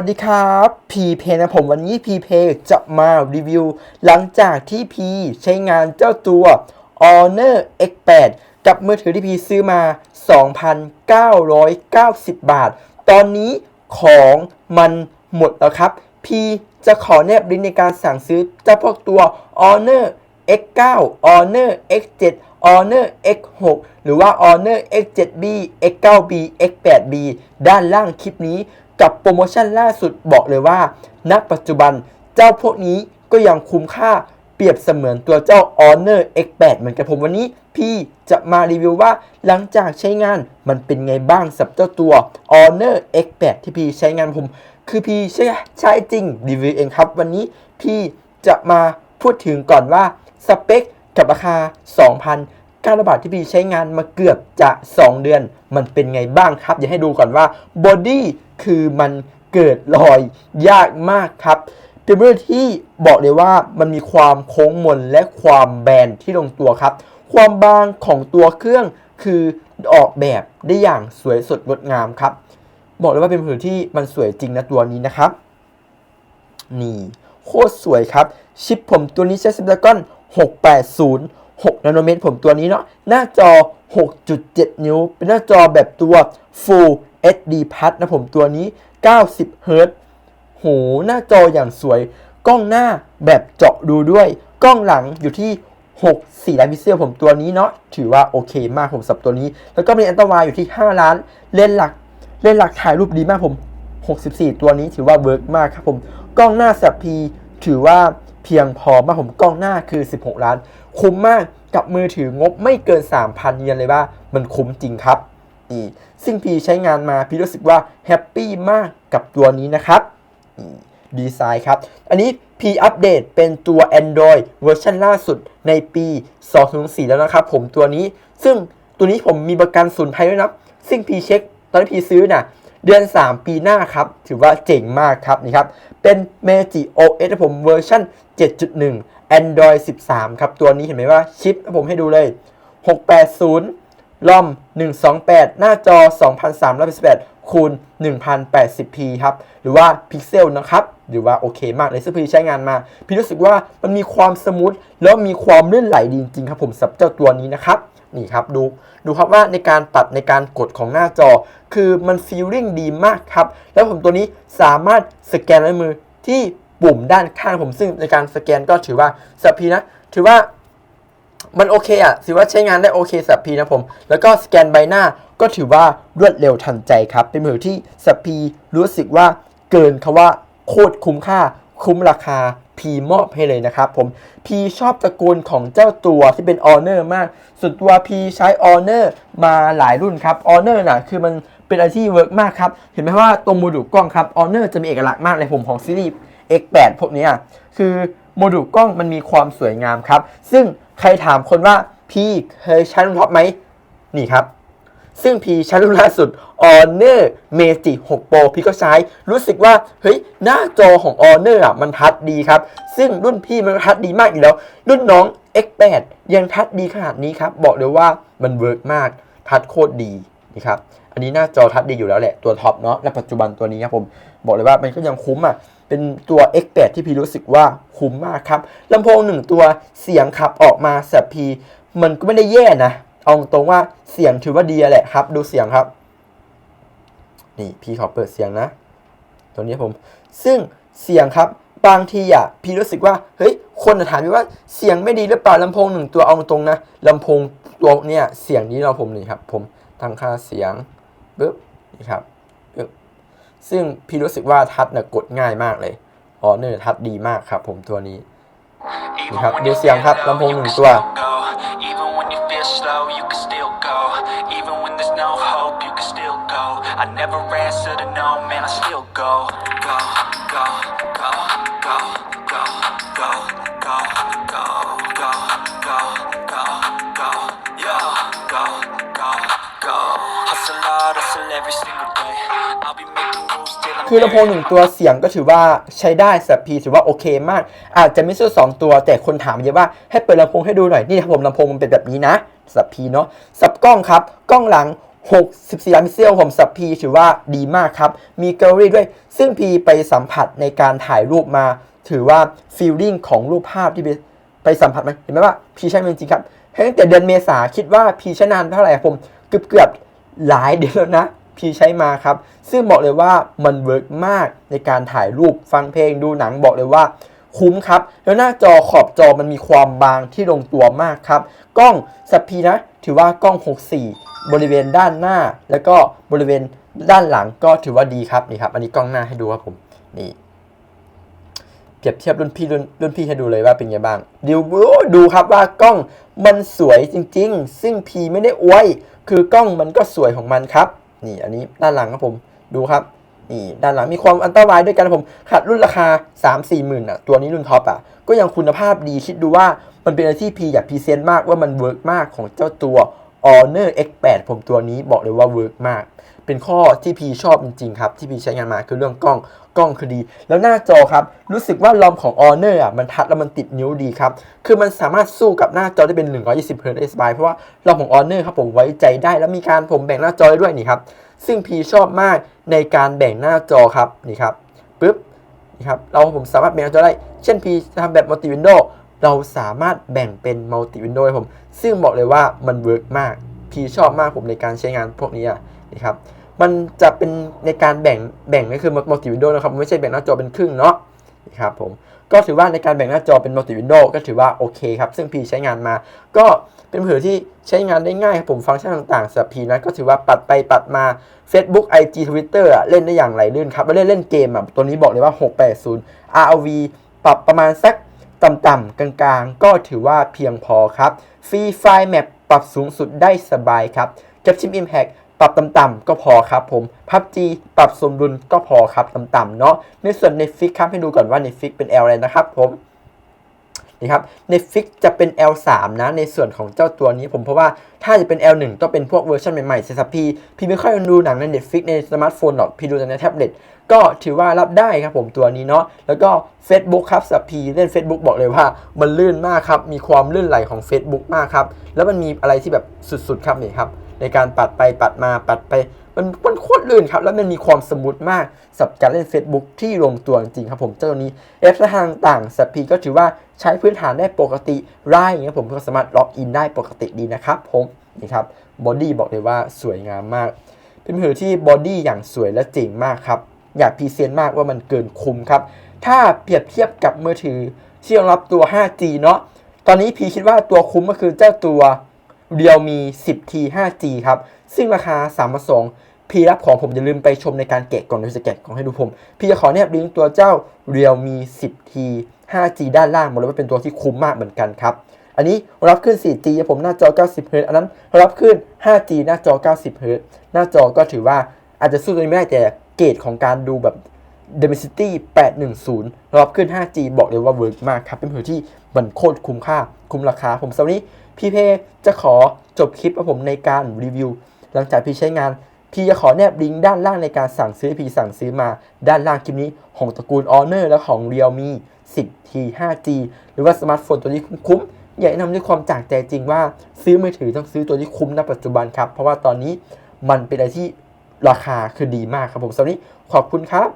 สวัสดีครับพีเพนะผมวันนี้พีเพจะมารีวิว หลังจากที่พีใช้งานเจ้าตัว Honor X8 กับมือถือที่พีซื้อมา 2,990 บาท ตอนนี้ของมันหมดแล้วครับ พีจะขอแนบลิงก์ในการสั่งซื้อเจ้าพวกตัว Honor X9 Honor X7 Honor X6 หรือว่า Honor X7B X9B X8B ด้านล่างคลิปนี้ กับโปรโมชั่นล่าสุดบอกเลยว่า ณ ปัจจุบันเจ้าพวกนี้ก็ยังคุ้มค่าเปรียบเสมือนตัวเจ้า Honor X8 เหมือนกับผมวันนี้ พี่จะมารีวิวว่าหลังจากใช้งานมันเป็นไงบ้างสำหรับเจ้าตัว Honor X8 ที่พี่ใช้งานผม คือพี่ใช้ใช้จริงรีวิวเองครับ วันนี้พี่จะมาพูดถึงก่อนว่าสเปคกับราคา 2,000 9บาทที่พี่ใช้งานมาเกือบจะ 2 เดือน มันเป็นไงบ้างครับ อย่าให้ดูก่อนว่าบอดี้คือมันเกิดรอยยากมากครับเป็นเรื่องที่บอกเลยว่ามันมีความโค้งมนและความแบนที่ลงตัวครับ ความบางของตัวเครื่องคือออกแบบได้อย่างสวยสดงดงามครับ บอกเลยว่าเป็นมือถือที่มันสวยจริงนะตัวนี้นะครับ นี่โคตรสวยครับ ชิปผมตัวนี้ใช้ Snapdragon 680 6 นาโนเมตรผมตัวนี้เนาะหน้าจอ 6.7 นิ้ว เป็นหน้าจอแบบตัว Full HD Plus นะผมตัวนี้ 90 Hz โห หน้าจออย่างสวย กล้องหน้าแบบเจาะดูด้วย กล้องหลังอยู่ที่ 6 4ล้านพิกเซลผมตัวนี้เนาะ ถือว่าโอเคมากผมสับตัวนี้ แล้วก็มีอันตรวายอยู่ที่ 5 ล้าน เลนส์หลัก เลนส์หลักถ่ายรูปดีมากผม 64 ตัวนี้ถือว่าเวิร์กมากครับผม กล้องหน้าแสบพีถือว่าเพียงพอมากผม กล้องหน้าคือ 16 ล้าน คุ้มมากกับมือถืองบไม่เกิน 3,000 เยนเลยว่า มันคุ้มจริงครับนี่ซึ่งพีใช้งานมาพี่รู้สึกว่าแฮปปี้มากกับตัวนี้นะครับดีไซน์ครับ อันนี้พีอัปเดตเป็นตัว Android เวอร์ชันล่าสุดในปี 2004 แล้วนะครับผมตัวนี้ ซึ่งตัวนี้ผมมีประกันศูนย์ภัยด้วยนะซึ่งพีเช็ค ตอนที่พีซื้อน่ะเดือน 3 ปีหน้าครับ ถือว่าเจ๋งมากครับนี่ครับ เป็น Magic OS ผมเวอร์ชัน7.1 Android 13 ครับ ตัวนี้เห็นไหมว่าชิปผมให้ดูเลย 680 ลอม 128 หน้าจอ 2388คูณ 1080p ครับ หรือว่าพิกเซลนะครับ หรือว่าโอเคมากเลยซึ่งพี่ใช้งานมา พี่รู้สึกว่ามันมีความสมูทแล้วมีความลื่นไหลดีจริงๆครับผมสำหรับเจ้าตัวนี้นะครับนี่ครับดูดูครับว่าในการปรับในการกดของหน้าจอ คือมันฟีลลิ่งดีมากครับ แล้วผมตัวนี้สามารถสแกนลายมือที่ ปุ่มด้านข้างผมซึ่งในการสแกนก็ถือว่าสับพีนะถือว่ามันโอเคอะถือว่าใช้งานได้โอเคสับพีนะผม แล้วก็สแกนใบหน้าก็ถือว่ารวดเร็วทันใจครับ เป็นมือที่สับพีรู้สึกว่าเกินคาว่าโคตรคุ้มค่า คุ้มราคาพีมอบให้เลยนะครับผมพีชอบตระกูลของเจ้าตัวที่เป็น Honor มาก ส่วนตัวพีใช้ Honor มาหลายรุ่นครับ Honor น่ะคือมันเป็นอะไรที่เวิร์กมากครับ เห็นไหมว่าตรงโมดูลกล้องครับ Honor จะมีเอกลักษณ์มากเลยผมของซีรีส์ X8 พวกนี้คือโมดูลกล้องมันมีความสวยงามครับ ซึ่งใครถามคนว่าพี่เคยใช้รุ่นท็อปไหมนี่ครับ ซึ่งพี่ใช้รุ่นล่าสุด Honor Magic 6 Pro พี่ก็ใช้รู้สึกว่า เฮ้ย หน้าจอของ Honor อะมันทัดดีครับ ซึ่งรุ่นพี่มันทัดดีมากอยู่แล้ว รุ่นน้อง X8 ยังทัดดีขนาดนี้ครับ บอกเลยว่ามันเวิร์กมากทัดโคตรดีนี่ครับอันนี้หน้าจอทัดดีอยู่แล้วแหละตัวท็อปเนาะและปัจจุบันตัวนี้ครับผมบอกเลยว่ามันก็ยังคุ้มอะ เป็นตัว X8 ที่พี่รู้สึกว่าคุ้มมากครับลำโพงหนึ่งตัวเสียงขับออกมาแสบพีมันก็ไม่ได้แย่นะเอาตรงว่าเสียงถือว่าดีแหละครับ ดูเสียงครับ นี่พี่ขอเปิดเสียงนะ ตัวนี้ผม ซึ่งเสียงครับบางทีอะพี่รู้สึกว่าเฮ้ยคนจะถามพี่ว่าเสียงไม่ดีหรือเปล่าลำโพงหนึ่งตัวเอาตรงนะลำโพงตัวเนี่ยเสียงนี้เราผมนี่ครับ ผมตั้งค่าเสียงปึ๊บนี่ครับ ซึ่งพี่รู้สึกว่าทัดน่ะกดง่ายมากเลยอ๋อเนอร์ทัดดีมากครับผมตัวนี้นี่ครับดูเสียงครับลำโพงหนึ่งตัว I never answer to no man, I still go, go, go, go, go, go, go, go, go, go, go, go, go, yo, go, go, go. Hustle คือลำโพงหนึ่งตัวเสียงก็ถือว่าใช้ได้สับพีถือว่าโอเคมาก อาจจะไม่สู้สองตัวแต่คนถามเยอะว่าให้เปิดลำโพงให้ดูหน่อย นี่ครับผมลำโพงมันเป็นแบบนี้นะสับพีเนาะสับกล้องครับ กล้องหลัง 64ล้านพิกเซลผมสับพีถือว่าดีมากครับ มีแกลเลอรี่ด้วย ซึ่งพีไปสัมผัสในการถ่ายรูปมา ถือว่าฟีลลิ่งของรูปภาพที่ไปไปสัมผัสมันเห็นไหมว่าพีใช้มันจริงครับตั้งแต่เดือนเมษาคิดว่าพีใช้นานเท่าไหร่ผมเกือบเกือบ หลายเดือนแล้วนะพีใช้มาครับ ซึ่งบอกเลยว่ามันเวิร์กมากในการถ่ายรูปฟังเพลงดูหนังบอกเลยว่าคุ้มครับ แล้วหน้าจอขอบจอมันมีความบางที่ลงตัวมากครับ กล้องสัพพีนะ ถือว่ากล้อง 64 บริเวณด้านหน้า แล้วก็บริเวณด้านหลังก็ถือว่าดีครับนี่ครับ อันนี้กล้องหน้าให้ดูครับผมนี่เปรียบเทียบรุ่นพี่รุ่นรุ่นพี่ให้ดูเลยว่าเป็นไงบ้างดูดูครับว่ากล้องมันสวยจริง ๆ ซึ่งพีไม่ได้อวย คือกล้องมันก็สวยของมันครับ นี่อันนี้ด้านหลังครับผมดูครับนี่ด้านหลังมีความอันตรายด้วยกันนะผมขัดรุ่นราคา 3 4หมื่นอะตัวนี้รุ่นท็อปอะก็ยังคุณภาพดีคิดดูว่ามันเป็นอะไรที่พีอยากพรีเซนต์มากว่ามันเวิร์กมากของเจ้าตัว Honor X8 ผมตัวนี้บอกเลยว่าเวิร์กมาก เป็นข้อที่พีชอบจริงๆครับที่พีใช้งานมาคือเรื่องกล้องกล้องคือดี แล้วหน้าจอครับ รู้สึกว่าลอมของ Honor อะมันทัดแล้วมันติดนิ้วดีครับ คือมันสามารถสู้กับหน้าจอได้เป็น 120 Hz ได้สบายเพราะว่าลอมของ Honor ครับผมไว้ใจได้แล้วมีการผมแบ่งหน้าจอได้ด้วยนี่ครับซึ่งพีชอบมากในการแบ่งหน้าจอครับนี่ครับปึ๊บนี่ครับเราผมสามารถแบ่งหน้าจอได้ เช่นพีทำแบบมัลติวินโดว์เราสามารถแบ่งเป็นมัลติวินโดว์ผม ซึ่งบอกเลยว่ามันเวิร์กมากพีชอบมากผมในการใช้งานพวกนี้อะ นี่ครับมันจะเป็นในการแบ่งแบ่งก็คือมัลติวินโดว์นะครับไม่ใช่แบ่งหน้าจอเป็นครึ่งเนาะครับผมก็ถือว่าในการแบ่งหน้าจอเป็นมัลติวินโดว์ก็ถือว่าโอเคครับ ซึ่งพีใช้งานมา ก็เป็นมือถือที่ใช้งานได้ง่ายครับผมฟังก์ชันต่างๆสำหรับพีนะก็ถือว่าปัดไปปัดมา Facebook IG Twitter อะเล่นได้อย่างไหลลื่นครับแล้วเล่นเล่นเกมอะตัวนี้บอกเลยว่า 680 ROV ปรับประมาณสักต่ำๆกลางๆ ก็ถือว่าเพียงพอครับฟรีไฟล์แมปปรับสูงสุดได้สบายครับกับชิม Impact ปรับต่ำๆก็พอครับผม PUBG ปรับสมดุลก็พอครับต่ำๆเนาะในส่วน Netflix ครับให้ดูก่อนว่า Netflix เป็น L อะไรนะครับผม นี่ครับ Netflix จะเป็น L3 นะในส่วนของเจ้าตัวนี้ผมเพราะว่าถ้าจะเป็น L1 ต้องเป็นพวกเวอร์ชันใหม่ๆเซซับพีพี่ไม่ค่อยดูหนังใน Netflix ในสมาร์ทโฟนหรอกพี่ดูแต่ในแท็บเล็ตก็ถือว่ารับได้ครับผมตัวนี้เนาะแล้วก็ Facebook ครับสับพีเล่น Facebook บอกเลยว่า มันลื่นมากครับมีความลื่นไหลของ Facebook มากครับแล้วมันมีอะไรที่แบบสุดๆครับนี่ครับในการปัดไปปัดมาปัดไป มันมันโคตรลื่นครับ แล้วมันมีความสมูทมากสับการเล่น Facebook ที่ลงตัวจริงครับผมเจ้าตัวนี้แอปทางต่างสัพพีก็ถือว่าใช้พื้นฐานได้ปกติไร่อย่างเงี้ยผมก็สามารถล็อกอินได้ปกติดีนะครับผมนี่ครับบอดี้บอกเลยว่าสวยงามมาก เป็นมือถือที่บอดี้อย่างสวยและเจ๋งมากครับอยากพรีเซนต์มากว่ามันเกินคุ้มครับ ถ้าเปรียบเทียบกับมือถือที่รองรับตัว 5G เนาะตอนนี้พีคิดว่าตัวคุ้มก็คือเจ้าตัว Realme 10T 5G ครับ ซึ่งราคา3มา2พี่รับของผมอย่าลืมไปชมในการแกะก่อนเดี๋ยจะแกะของให้ดูผม พี่จะขอแนบลิงก์ตัวเจ้า Realme 10T 5G ด้านล่างบอกเลยว่าเป็นตัวที่คุ้มมากเหมือนกันครับ อันนี้รับขึ้น 4G ครับผมหน้าจอ 90 Hz อันนั้นรับขึ้น 5G หน้าจอ 90 Hz หน้าจอก็ถือว่าอาจจะสู้ตัวนี้ไม่ได้แต่เกรดของการดูแบบ Dimensity 810รับขึ้น 5G บอกเลยว่าเวิร์กมากครับ เป็นมือถือที่มันโคตรคุ้มค่า คุ้มราคา ผมสำหรับวันนี้พี่เพจะขอจบคลิปของผมในการรีวิว หลังจากพี่ใช้งาน พี่จะขอแนบลิงก์ด้านล่างในการสั่งซื้อพี่สั่งซื้อมาด้านล่างคลิปนี้ ของตระกูล Honor และของ Realme 10T 5G หรือว่าสมาร์ทโฟนตัวนี้คุ้มอยากแนะนำด้วยความจากใจจริงว่าซื้อมือถือต้องซื้อตัวที่คุ้มณปัจจุบันครับ เพราะว่าตอนนี้มันเป็นอะไรที่ราคาคือดีมากครับผมสำหรับวันนี้ขอบคุณครับ